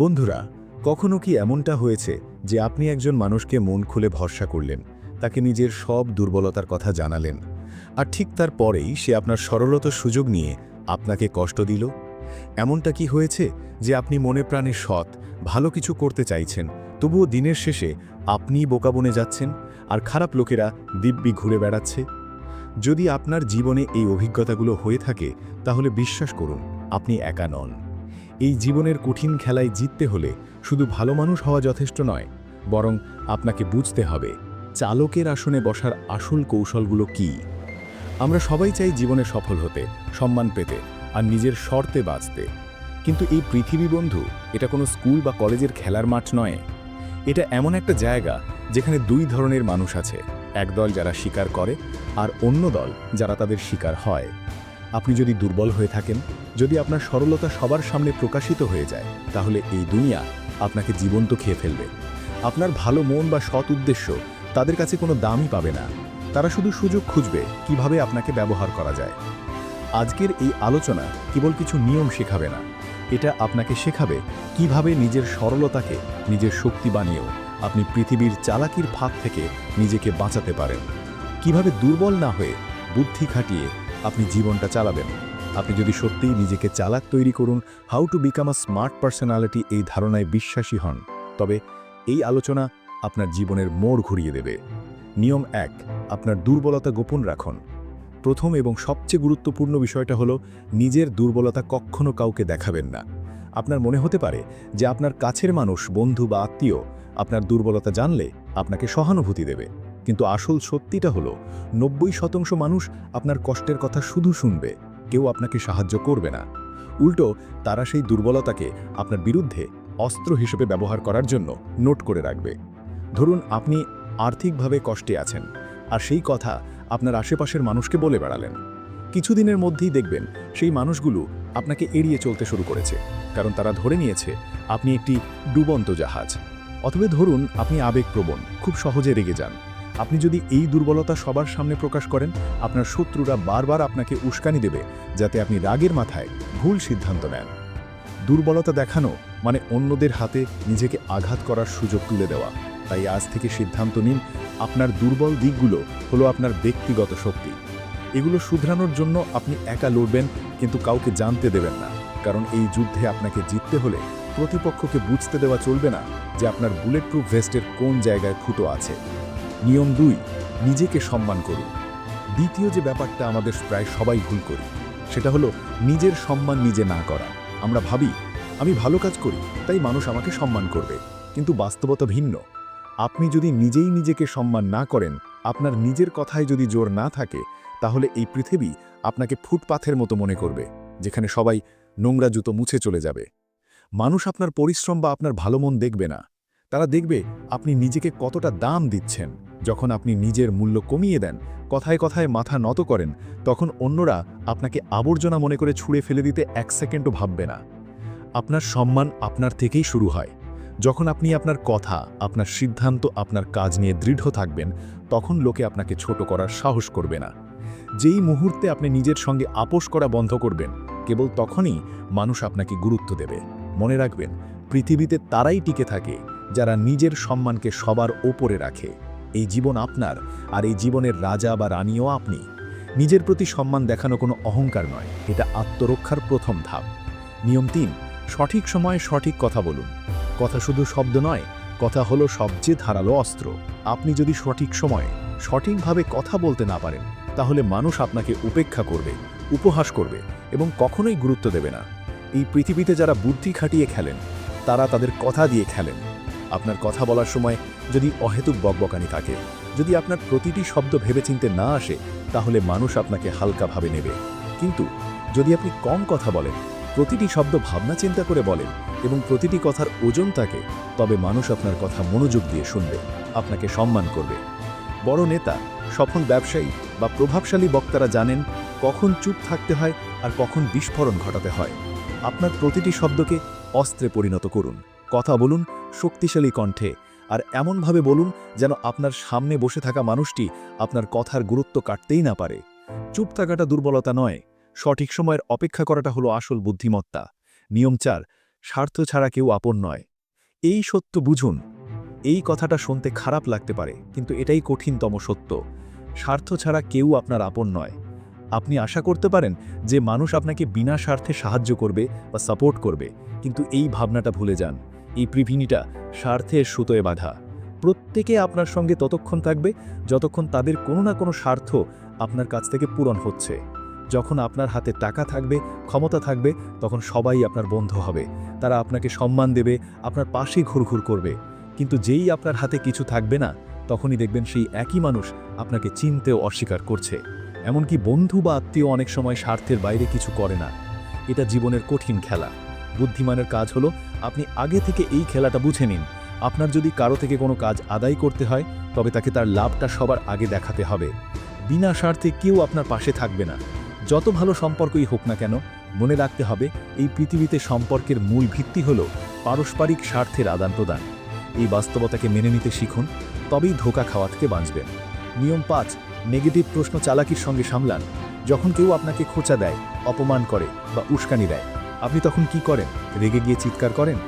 বন্ধুরা, কখনো কি এমনটা হয়েছে যে আপনি একজন মানুষকে মন খুলে ভরসা করলেন, তাকে নিজের সব দুর্বলতার কথা জানালেন, আর ঠিক তার পরেই সে আপনার সরলতার সুযোগ নিয়ে আপনাকে কষ্ট দিল? এমনটা কি হয়েছে যে আপনি মনে প্রাণে সৎ, ভালো কিছু করতে চাইছেন, তবুও দিনের শেষে আপনিই বোকা বনে যাচ্ছেন, আর খারাপ লোকেরা দিব্যি ঘুরে বেড়াচ্ছে? যদি আপনার জীবনে এই অভিজ্ঞতাগুলো হয়ে থাকে, তাহলে বিশ্বাস করুন, আপনি একা নন। এই জীবনের কঠিন খেলায় জিততে হলে শুধু ভালো মানুষ হওয়া যথেষ্ট নয়, বরং আপনাকে বুঝতে হবে চালকের আসনে বসার আসল কৌশলগুলো কি। আমরা সবাই চাই জীবনে সফল হতে, সম্মান পেতে, আর নিজের শর্তে বাঁচতে। কিন্তু এই পৃথিবী বন্ধু, এটা কোনো স্কুল বা কলেজের খেলার মাঠ নয়। এটা এমন একটা জায়গা যেখানে দুই ধরনের মানুষ আছে একদল যারা স্বীকার করে, আর অন্য দল যারা তাদের শিকার হয়। আপনি যদি দুর্বল হয়ে থাকেন, যদি আপনার সরলতা সবার সামনে প্রকাশিত হয়ে যায়, তাহলে এই দুনিয়া আপনাকে জীবন্ত খেয়ে ফেলবে। আপনার ভালো মন বা সৎ উদ্দেশ্য তাদের কাছে কোনো দামই পাবে না। তারা শুধু সুযোগ খুঁজবে কীভাবে আপনাকে ব্যবহার করা যায়। আজকের এই আলোচনা কেবল কিছু নিয়ম শেখাবে না। এটা আপনাকে শেখাবে কীভাবে নিজের সরলতাকে নিজের শক্তি বানিয়েও আপনি পৃথিবীর চালাকির ফাঁক থেকে নিজেকে বাঁচাতে পারেন। কীভাবে দুর্বল না হয়ে বুদ্ধি খাটিয়ে আপনি জীবনটা চালাবেন। আপনি যদি সত্যিই নিজেকে চালাক তৈরি করুন how to become a smart personality এই ধারণায় বিশ্বাসী হন। তবে এই আলোচনা আপনার জীবনের মোড় ঘুরিয়ে দেবে। নিয়ম এক, আপনার দুর্বলতা গোপন রাখুন। প্রথম এবং সবচেয়ে গুরুত্বপূর্ণ বিষয়টা হলো, নিজের দুর্বলতা কখনো কাউকে দেখাবেন না। আপনার মনে হতে পারে যে আপনার কাছের মানুষ, বন্ধু বা আত্মীয় আপনার দুর্বলতা জানলে আপনাকে সহানুভূতি দেবে। কিন্তু আসল সত্যিটা হলো, নব্বই শতাংশ মানুষ আপনার কষ্টের কথা শুধু শুনবে, কেউ আপনাকে সাহায্য করবে না। উল্টো, তারা সেই দুর্বলতাকে আপনার বিরুদ্ধে অস্ত্র হিসেবে ব্যবহার করার জন্য নোট করে রাখবে। ধরুন, আপনি আর্থিকভাবে কষ্টে আছেন, আর সেই কথা আপনার আশেপাশের মানুষকে বলে বেড়ালেন। কিছুদিনের মধ্যেই দেখবেন সেই মানুষগুলো আপনাকে এড়িয়ে চলতে শুরু করেছে, কারণ তারা ধরে নিয়েছে, আপনি একটি ডুবন্ত জাহাজ। অথবা ধরুন, আপনি আবেগপ্রবণ, খুব সহজে রেগে যান। আপনি যদি এই দুর্বলতা সবার সামনে প্রকাশ করেন, আপনার শত্রুরা বারবার আপনাকে উস্কানি দেবে, যাতে আপনি রাগের মাথায় ভুল সিদ্ধান্ত নেন। দুর্বলতা দেখানো মানে অন্যদের হাতে নিজেকে আঘাত করার সুযোগ তুলে দেওয়া। তাই আজ থেকে সিদ্ধান্ত নিন, আপনার দুর্বল দিকগুলো হলো আপনার ব্যক্তিগত শক্তি। এগুলো শুধরানোর জন্য আপনি একা লড়বেন, কিন্তু কাউকে জানতে দেবেন না। কারণ এই যুদ্ধে আপনাকে জিততে হলে প্রতিপক্ষকে বুঝতে দেওয়া চলবে না যে আপনার বুলেট প্রুফ ভেস্টের কোন জায়গায় ফুটো আছে। নিয়ম দুই, নিজেকে সম্মান করুন। দ্বিতীয় যে ব্যাপারটা আমাদের প্রায় সবাই ভুল করি, সেটা হলো নিজের সম্মান নিজে না করা। আমরা ভাবি, আমি ভালো কাজ করি, তাই মানুষ আমাকে সম্মান করবে। কিন্তু বাস্তবতা ভিন্ন। আপনি যদি নিজেই নিজেকে সম্মান না করেন, আপনার নিজের কথায় যদি জোর না থাকে, তাহলে এই পৃথিবী আপনাকে ফুটপাথের মতো মনে করবে, যেখানে সবাই নোংরা জুতো মুছে চলে যাবে। মানুষ আপনার পরিশ্রম বা আপনার ভালো মন দেখবে না। তারা দেখবে আপনি নিজেকে কতটা দাম দিচ্ছেন। যখন আপনি নিজের মূল্য কমিয়ে দেন, কথায় কথায় মাথা নত করেন, তখন অন্যরা আপনাকে আবর্জনা মনে করে ছুঁড়ে ফেলে দিতে এক সেকেন্ডও ভাববে না। আপনার সম্মান আপনার থেকেই শুরু হয়। যখন আপনি আপনার কথা, আপনার সিদ্ধান্ত, আপনার কাজ নিয়ে দৃঢ় থাকবেন, তখন লোকে আপনাকে ছোট করার সাহস করবে না। যেই মুহূর্তে আপনি নিজের সঙ্গে আপোষ করা বন্ধ করবেন, কেবল তখনই মানুষ আপনাকে গুরুত্ব দেবে। মনে রাখবেন, পৃথিবীতে তারাই টিকে থাকে। যারা নিজের সম্মানকে সবার ওপরে রাখে। এই জীবন আপনার, আর এই জীবনের রাজা বা রানীও আপনি। নিজের প্রতি সম্মান দেখানো কোনো অহংকার নয়, এটা আত্মরক্ষার প্রথম ধাপ। নিয়ম তিন, সঠিক সময়ে সঠিক কথা বলুন। কথা শুধু শব্দ নয়, কথা হলো সবচেয়ে ধারালো অস্ত্র। আপনি যদি সঠিক সময়ে, সঠিকভাবে কথা বলতে না পারেন, তাহলে মানুষ আপনাকে উপেক্ষা করবে, উপহাস করবে এবং কখনোই গুরুত্ব দেবে না। এই পৃথিবীতে যারা বুদ্ধি খাটিয়ে খেলেন, তারা তাদের কথা দিয়ে খেলেন। আপনার কথা বলার সময় যদি অহেতুক বকবকানি থাকে, যদি আপনার প্রতিটি শব্দ ভেবেচিন্তে না আসে, তাহলে মানুষ আপনাকে হালকাভাবে নেবে। কিন্তু যদি আপনি কম কথা বলেন, প্রতিটি শব্দ ভাবনা চিন্তা করে বলেন এবং প্রতিটি কথার ওজন থাকে তবে মানুষ আপনার কথা মনোযোগ দিয়ে শুনবে, আপনাকে সম্মান করবে। বড় নেতা, সফল ব্যবসায়ী বা প্রভাবশালী বক্তারা জানেন কখন চুপ থাকতে হয় আর কখন বিস্ফোরণ ঘটাতে হয়। আপনার প্রতিটি শব্দকে অস্ত্রে পরিণত করুন। কথা বলুন শক্তিশালী কণ্ঠে। আর এমনভাবে বলুন যেন আপনার সামনে বসে থাকা মানুষটি আপনার কথার গুরুত্ব কাটতেই না পারে। চুপ থাকাটা দুর্বলতা নয়। সঠিক সময়ের অপেক্ষা করাটা হলো আসল বুদ্ধিমত্তা। নিয়ম চার, স্বার্থ ছাড়া কেউ আপন নয়। এই সত্য বুঝুন। এই কথাটা শুনতে খারাপ লাগতে পারে, কিন্তু এটাই কঠিনতম সত্য। স্বার্থ ছাড়া কেউ আপনার আপন নয়। আপনি আশা করতে পারেন যে মানুষ আপনাকে বিনা স্বার্থে সাহায্য করবে বা সাপোর্ট করবে, কিন্তু এই ভাবনাটা ভুলে যান। এই পৃথিবীটা স্বার্থের সুতোয় বাঁধা। প্রত্যেকে আপনার সঙ্গে ততক্ষণ থাকবে যতক্ষণ তাদের কোনো না কোনো স্বার্থ আপনার কাছ থেকে পূরণ হচ্ছে। যখন আপনার হাতে টাকা থাকবে, ক্ষমতা থাকবে, তখন সবাই আপনার বন্ধু হবে। তারা আপনাকে সম্মান দেবে, আপনার পাশে ঘুরঘুর করবে। কিন্তু যেই আপনার হাতে কিছু থাকবে না, তখনই দেখবেন সেই একই মানুষ আপনাকে চিনতেও অস্বীকার করছে। এমনকি বন্ধু বা আত্মীয় অনেক সময় স্বার্থের বাইরে কিছু করে না। এটা জীবনের কঠিন খেলা। বুদ্ধিমানের কাজ হলো, আপনি আগে থেকে এই খেলাটা বুঝে নিন। আপনার যদি কারও থেকে কোনো কাজ আদায় করতে হয়, তবে তাকে তার লাভটা সবার আগে দেখাতে হবে। বিনা স্বার্থে কেউ আপনার পাশে থাকবে না। যত ভালো সম্পর্কই হোক না কেন, মনে রাখতে হবে, এই পৃথিবীতে সম্পর্কের মূল ভিত্তি হল পারস্পরিক স্বার্থের আদান প্রদান এই বাস্তবতাকে মেনে নিতে শিখুন, তবেই ধোকা খাওয়া থেকে বাঁচবেন নিয়ম পাঁচ, নেগেটিভ প্রশ্ন চালাকির সঙ্গে সামলান। যখন কেউ আপনাকে খোঁচা দেয়, অপমান করে বা উস্কানি দেয় আপনি তখন কি করেন? রেগে গিয়ে চিৎকার করেন?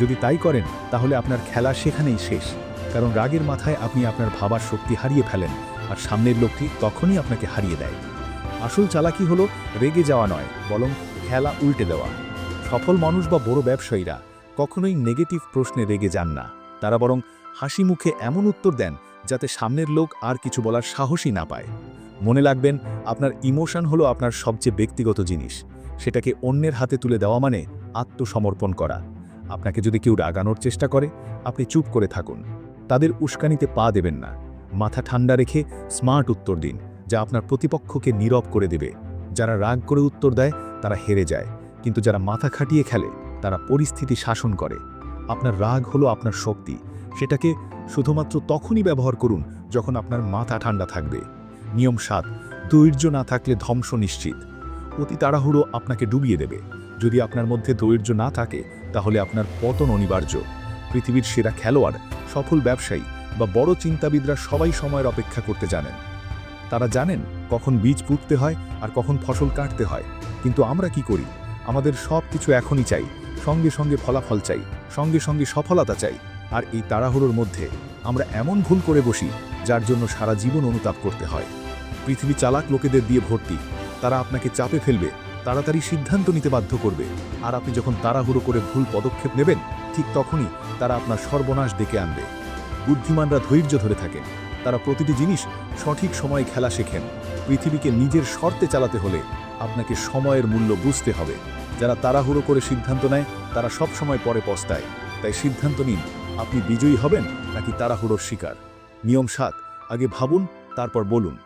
যদি তাই করেন, তাহলে আপনার খেলা সেখানেই শেষ। কারণ রাগের মাথায় আপনি আপনার ভাবার শক্তি হারিয়ে ফেলেন, আর সামনের লোকটি তখনই আপনাকে হারিয়ে দেয়। আসল চালাকি হলো রেগে যাওয়া নয়, বরং খেলা উল্টে দেওয়া। সফল মানুষ বা বড় ব্যবসায়ীরা কখনোই নেগেটিভ প্রশ্নে রেগে যান না। তারা বরং হাসি মুখে এমন উত্তর দেন, যাতে সামনের লোক আর কিছু বলার সাহসই না পায়। মনে রাখবেন, আপনার ইমোশন হলো আপনার সবচেয়ে ব্যক্তিগত জিনিস। সেটাকে অন্যের হাতে তুলে দেওয়া মানে আত্মসমর্পণ করা। আপনাকে যদি কেউ রাগানোর চেষ্টা করে, আপনি চুপ করে থাকুন। তাদের উস্কানিতে পা দেবেন না। মাথা ঠান্ডা রেখে স্মার্ট উত্তর দিন, যা আপনার প্রতিপক্ষকে নীরব করে দেবে। যারা রাগ করে উত্তর দেয়, তারা হেরে যায়। কিন্তু যারা মাথা খাটিয়ে খেলে, তারা পরিস্থিতি শাসন করে। আপনার রাগ হলো আপনার শক্তি। সেটাকে শুধুমাত্র তখনই ব্যবহার করুন, যখন আপনার মাথা ঠান্ডা থাকবে। নিয়ম সাত, ধৈর্য না থাকলে ধ্বংস নিশ্চিত। অতি তাড়াহুড়ো আপনাকে ডুবিয়ে দেবে। যদি আপনার মধ্যে ধৈর্য না থাকে, তাহলে আপনার পতন অনিবার্য। পৃথিবীর সেরা খেলোয়াড়, সফল ব্যবসায়ী বা বড় চিন্তাবিদরা সবাই সময়ের অপেক্ষা করতে জানেন। তারা জানেন কখন বীজ পুঁততে হয় আর কখন ফসল কাটতে হয়। কিন্তু আমরা কি করি? আমাদের সব কিছু এখনই চাই। সঙ্গে সঙ্গে ফলাফল চাই, সঙ্গে সঙ্গে সফলতা চাই। আর এই তাড়াহুড়োর মধ্যে আমরা এমন ভুল করে বসি, যার জন্য সারা জীবন অনুতাপ করতে হয়। পৃথিবী চালাক লোকেদের দিয়ে ভর্তি। তারা আপনাকে চাপে ফেলবে, তাড়াতাড়ি সিদ্ধান্ত নিতে বাধ্য করবে। আর আপনি যখন তাড়াহুড়ো করে ভুল পদক্ষেপ নেবেন, ঠিক তখনই তারা আপনার সর্বনাশ ডেকে আনবে। বুদ্ধিমানরা ধৈর্য ধরে থাকেন। তারা প্রতিটি জিনিস সঠিক সময়ে খেলা শেখেন। পৃথিবীকে নিজের শর্তে চালাতে হলে আপনাকে সময়ের মূল্য বুঝতে হবে। যারা তাড়াহুড়ো করে সিদ্ধান্ত নেয়, তারা সব সময় পরে পস্তায়। তাই সিদ্ধান্ত নিন, আপনি বিজয়ী হবেন নাকি তাড়াহুড়োর শিকার। নিয়ম সাত, আগে ভাবুন, তারপর বলুন।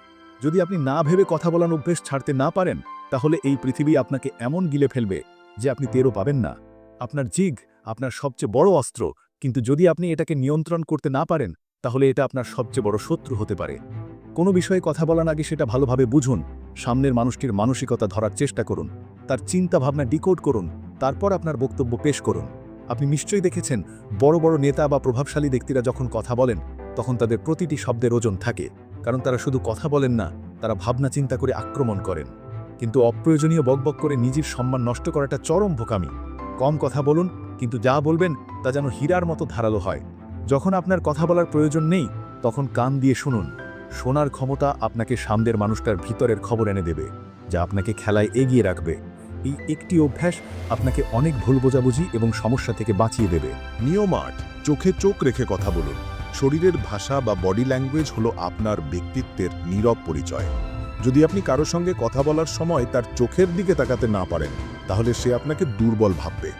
যদি আপনি না ভেবে কথা বলার অভ্যেস ছাড়তে না পারেন, তাহলে এই পৃথিবী আপনাকে এমন গিলে ফেলবে যে আপনি তেরও পাবেন না। আপনার জিগ, আপনার সবচেয়ে বড় অস্ত্র, কিন্তু যদি আপনি এটাকে নিয়ন্ত্রণ করতে না পারেন, তাহলে এটা আপনার সবচেয়ে বড় শত্রু হতে পারে। কোনো বিষয়ে কথা বলার আগে সেটা ভালোভাবে বুঝুন, সামনের মানুষটির মানসিকতা ধরার চেষ্টা করুন, তার চিন্তা ভাবনা ডিকোড করুন, তারপর আপনার বক্তব্য পেশ করুন। আপনি নিশ্চয়ই দেখেছেন, বড় বড় নেতা বা প্রভাবশালী ব্যক্তিরা যখন কথা বলেন, তখন তাদের প্রতিটি শব্দের ওজন থাকে। কারণ তারা শুধু কথা বলেন না, তারা ভাবনা চিন্তা করে আক্রমণ করেন। কিন্তু অপ্রয়োজনীয় বকবক করে নিজের সম্মান নষ্ট করাটা চরম ভোকামি কম কথা বলুন, কিন্তু যা বলবেন তা যেন হীরার মতো ধারালো হয়। যখন আপনার কথা বলার প্রয়োজন নেই, তখন কান দিয়ে শুনুন। শোনার ক্ষমতা আপনাকে সামনের মানুষটার ভিতরের খবর এনে দেবে, যা আপনাকে খেলায় এগিয়ে রাখবে। এই একটি অভ্যাস আপনাকে অনেক ভুল বোঝাবুঝি এবং সমস্যা থেকে বাঁচিয়ে দেবে। নিয়ম আট, চোখে চোখ রেখে কথা বলুন। শরীরের ভাষা বা বডি ল্যাঙ্গুয়েজ হলো আপনার ব্যক্তিত্বের নীরব পরিচয়। যদি আপনি কারও সঙ্গে কথা বলার সময় তার চোখের দিকে তাকাতে না পারেন, তাহলে সে আপনাকে দুর্বল ভাববে।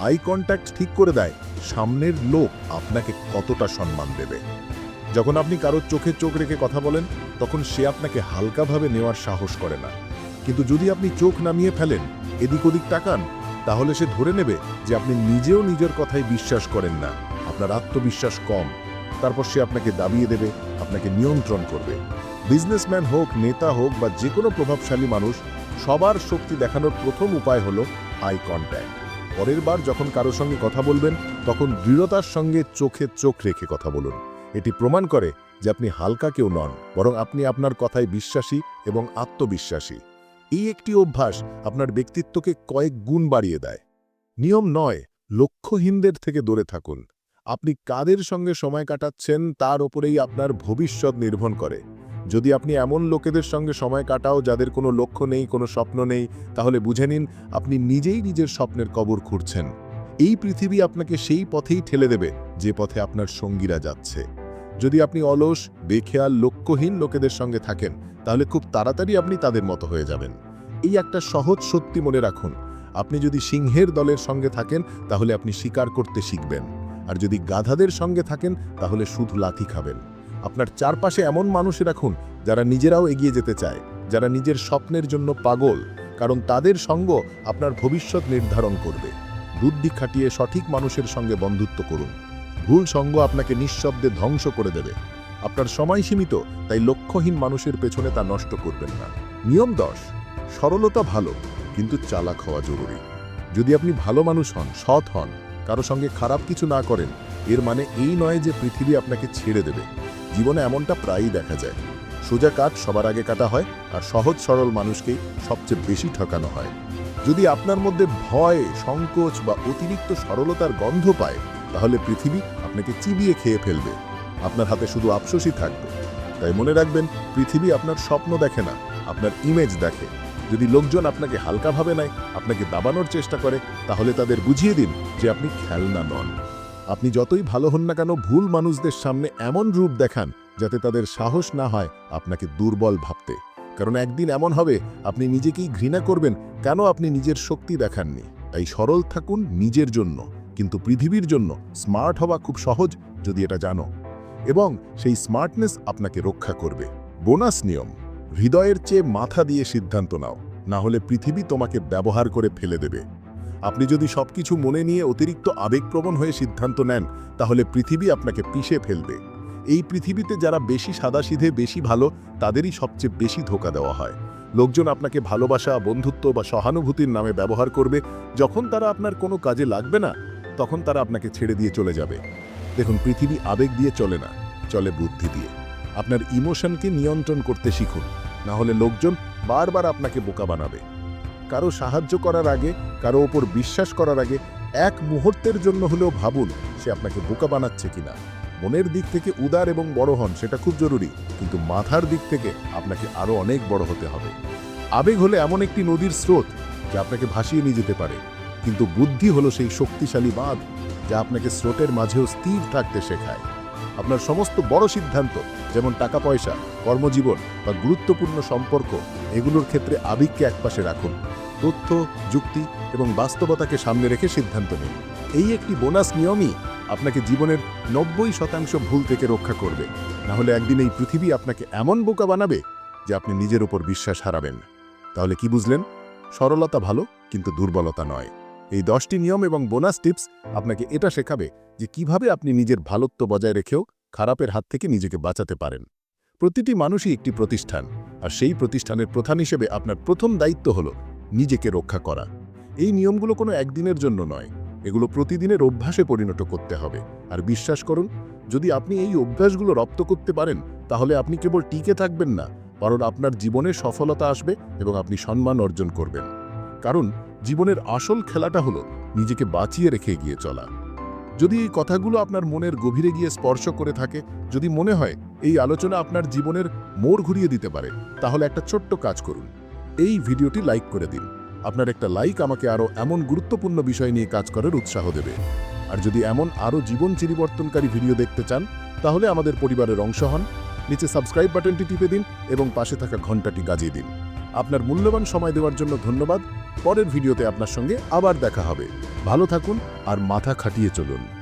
আই কন্ট্যাক্ট ঠিক করে দেয়, সামনের লোক আপনাকে কতটা সম্মান দেবে। যখন আপনি কারও চোখে চোখ রেখে কথা বলেন, তখন সে আপনাকে হালকাভাবে নেওয়ার সাহস করে না। কিন্তু যদি আপনি চোখ নামিয়ে ফেলেন, এদিক ওদিক তাকান, তাহলে সে ধরে নেবে যে আপনি নিজেও নিজের কথায় বিশ্বাস করেন না। আপনার আত্মবিশ্বাস কম। তারপর সে আপনাকে দাবিয়ে দেবে, আপনাকে নিয়ন্ত্রণ করবে। বিজনেসম্যান হোক, নেতা হোক বা যে কোনো প্রভাবশালী মানুষ, সবার শক্তি দেখানোর প্রথম উপায় হলো আই কন্ট্যাক্ট। পরের বার যখন কারও সঙ্গে কথা বলবেন, তখন দৃঢ়তার সঙ্গে চোখে চোখ রেখে কথা বলুন। এটি প্রমাণ করে যে আপনি হালকা কেউ নন, বরং আপনি আপনার কথায় বিশ্বাসী এবং আত্মবিশ্বাসী। এই একটি অভ্যাস আপনার ব্যক্তিত্বকে কয়েক গুণ বাড়িয়ে দেয়। নিয়ম নয়, লক্ষ্যহীনদের থেকে দূরে থাকুন। আপনি কাদের সঙ্গে সময় কাটাচ্ছেন তার ওপরেই আপনার ভবিষ্যৎ নির্ভর করে। যদি আপনি এমন লোকেদের সঙ্গে সময় কাটাও যাদের কোনো লক্ষ্য নেই, কোনো স্বপ্ন নেই, তাহলে বুঝে নিন আপনি নিজেই নিজের স্বপ্নের কবর খুঁড়ছেন। এই পৃথিবী আপনাকে সেই পথেই ঠেলে দেবে যে পথে আপনার সঙ্গীরা যাচ্ছে। যদি আপনি অলস, বেখেয়াল, লক্ষ্যহীন লোকেদের সঙ্গে থাকেন, তাহলে খুব তাড়াতাড়ি আপনি তাদের মতো হয়ে যাবেন। এই একটা সহজ সত্যি মনে রাখুন। আপনি যদি সিংহের দলের সঙ্গে থাকেন, তাহলে আপনি শিকার করতে শিখবেন। আর যদি গাধাদের সঙ্গে থাকেন, তাহলে শুধু লাথি খাবেন। আপনার চারপাশে এমন মানুষে রাখুন, যারা নিজেরাও এগিয়ে যেতে চায়, যারা নিজের স্বপ্নের জন্য পাগল, কারণ তাদের সঙ্গ আপনার ভবিষ্যৎ নির্ধারণ করবে। বুদ্ধি খাটিয়ে সঠিক মানুষের সঙ্গে বন্ধুত্ব করুন। ভুল সঙ্গ আপনাকে নিঃশব্দে ধ্বংস করে দেবে। আপনার সময় সীমিত, তাই লক্ষ্যহীন মানুষের পেছনে তা নষ্ট করবেন না। নিয়ম দশ, সরলতা ভালো, কিন্তু চালাক হওয়া জরুরি। যদি আপনি ভালো মানুষ হন, সৎ হন কারও সঙ্গে খারাপ কিছু না করেন, এর মানে এই নয় যে পৃথিবী আপনাকে ছেড়ে দেবে। জীবনে এমনটা প্রায়ই দেখা যায়। সোজা কাজ সবার আগে কাটা হয় আর সহজ সরল মানুষকেই সবচেয়ে বেশি ঠকানো হয়। যদি আপনার মধ্যে ভয়, সংকোচ বা অতিরিক্ত সরলতার গন্ধ পায়, তাহলে পৃথিবী আপনাকে চিবিয়ে খেয়ে ফেলবে। আপনার হাতে শুধু আফসোসই থাকবে। তাই মনে রাখবেন, পৃথিবী আপনার স্বপ্ন দেখে না, আপনার ইমেজ দেখে। যদি লোকজন আপনাকে হালকাভাবে নেয়, আপনাকে দাবানোর চেষ্টা করে, তাহলে তাদের বুঝিয়ে দিন যে আপনি খেলনা নন। আপনি যতই ভালো হন না কেন, ভুল মানুষদের সামনে এমন রূপ দেখান যাতে তাদের সাহস না হয় আপনাকে দুর্বল ভাবতে। কারণ একদিন এমন হবে, আপনি নিজেকেই ঘৃণা করবেন, কেন আপনি নিজের শক্তি দেখাননি। তাই সরল থাকুন নিজের জন্য, কিন্তু পৃথিবীর জন্য স্মার্ট হওয়া খুব সহজ, যদি এটা জানো। এবং সেই স্মার্টনেস আপনাকে রক্ষা করবে। বোনাস নিয়ম। হৃদয়ের চেয়ে মাথা দিয়ে সিদ্ধান্ত নাও। না হলে পৃথিবী তোমাকে ব্যবহার করে ফেলে দেবে। আপনি যদি সবকিছু মনে নিয়ে অতিরিক্ত আবেগপ্রবণ হয়ে সিদ্ধান্ত নেন, তাহলে পৃথিবী আপনাকে পিষে ফেলবে। এই পৃথিবীতে যারা বেশি সাদাসিধে, বেশি ভালো, তাদেরই সবচেয়ে বেশি ধোকা দেওয়া হয়। লোকজন আপনাকে ভালোবাসা, বন্ধুত্ব বা সহানুভূতির নামে ব্যবহার করবে। যখন তারা আপনার কোনো কাজে লাগবে না, তখন তারা আপনাকে ছেড়ে দিয়ে চলে যাবে। দেখুন, পৃথিবী আবেগ দিয়ে চলে না, চলে বুদ্ধি দিয়ে। আপনার ইমোশনকে নিয়ন্ত্রণ করতে শিখুন। না হলে লোকজন বারবার আপনাকে বোকা বানাবে। কারও সাহায্য করার আগে, কারও ওপর বিশ্বাস করার আগে এক মুহূর্তের জন্য হলেও ভাবুন সে আপনাকে বোকা বানাচ্ছে কিনা। মনের দিক থেকে উদার এবং বড় হন, সেটা খুব জরুরি। কিন্তু মাথার দিক থেকে আপনাকে আরও অনেক বড় হতে হবে। আবেগ হলে এমন একটি নদীর স্রোত যা আপনাকে ভাসিয়ে নিয়ে যেতে পারে। কিন্তু বুদ্ধি হলো সেই শক্তিশালী বাঁধ যা আপনাকে স্রোতের মাঝেও স্থির থাকতে শেখায়। আপনার সমস্ত বড় সিদ্ধান্ত, যেমন টাকা পয়সা কর্মজীবন বা গুরুত্বপূর্ণ সম্পর্ক, এগুলোর ক্ষেত্রে আবেগকে একপাশে রাখুন। তথ্য, যুক্তি এবং বাস্তবতাকে সামনে রেখে সিদ্ধান্ত নিন। এই একটি বোনাস নিয়মই আপনাকে জীবনের নব্বই শতাংশ ভুল থেকে রক্ষা করবে। না হলে একদিন এই পৃথিবী আপনাকে এমন বোকা বানাবে যে আপনি নিজের উপর বিশ্বাস হারাবেন। তাহলে কি বুঝলেন? সরলতা ভালো, কিন্তু দুর্বলতা নয়। এই দশটি নিয়ম এবং বোনাস টিপস আপনাকে এটা শেখাবে যে কীভাবে আপনি নিজের ভালোত্ব বজায় রেখেও খারাপের হাত থেকে নিজেকে বাঁচাতে পারেন। প্রতিটি মানুষই একটি প্রতিষ্ঠান, আর সেই প্রতিষ্ঠানের প্রধান হিসেবে আপনার প্রথম দায়িত্ব হল নিজেকে রক্ষা করা। এই নিয়মগুলো কোনো একদিনের জন্য নয়, এগুলো প্রতিদিনের অভ্যাসে পরিণত করতে হবে। আর বিশ্বাস করুন, যদি আপনি এই অভ্যাসগুলো রপ্ত করতে পারেন, তাহলে আপনি কেবল টিকে থাকবেন না, বরং আপনার জীবনে সফলতা আসবে এবং আপনি সম্মান অর্জন করবেন। কারণ জীবনের আসল খেলাটা হলো নিজেকে বাঁচিয়ে রেখে এগিয়ে চলা। যদি এই কথাগুলো আপনার মনের গভীরে গিয়ে স্পর্শ করে থাকে, যদি মনে হয় এই আলোচনা আপনার জীবনের মোড় ঘুরিয়ে দিতে পারে, তাহলে একটা ছোট্ট কাজ করুন। এই ভিডিওটি লাইক করে দিন। আপনার একটা লাইক আমাকে আরও এমন গুরুত্বপূর্ণ বিষয় নিয়ে কাজ করার উৎসাহ দেবে। আর যদি এমন আরও জীবন চিরিবর্তনকারী ভিডিও দেখতে চান, তাহলে আমাদের পরিবারের অংশ হন। নিচে সাবস্ক্রাইব বাটনটি টিপে দিন এবং পাশে থাকা ঘন্টাটি গাজিয়ে দিন। আপনার মূল্যবান সময় দেওয়ার জন্য ধন্যবাদ। পরের ভিডিওতে আপনার সঙ্গে আবার দেখা হবে। ভালো থাকুন আর মাথা খাটিয়ে চলুন।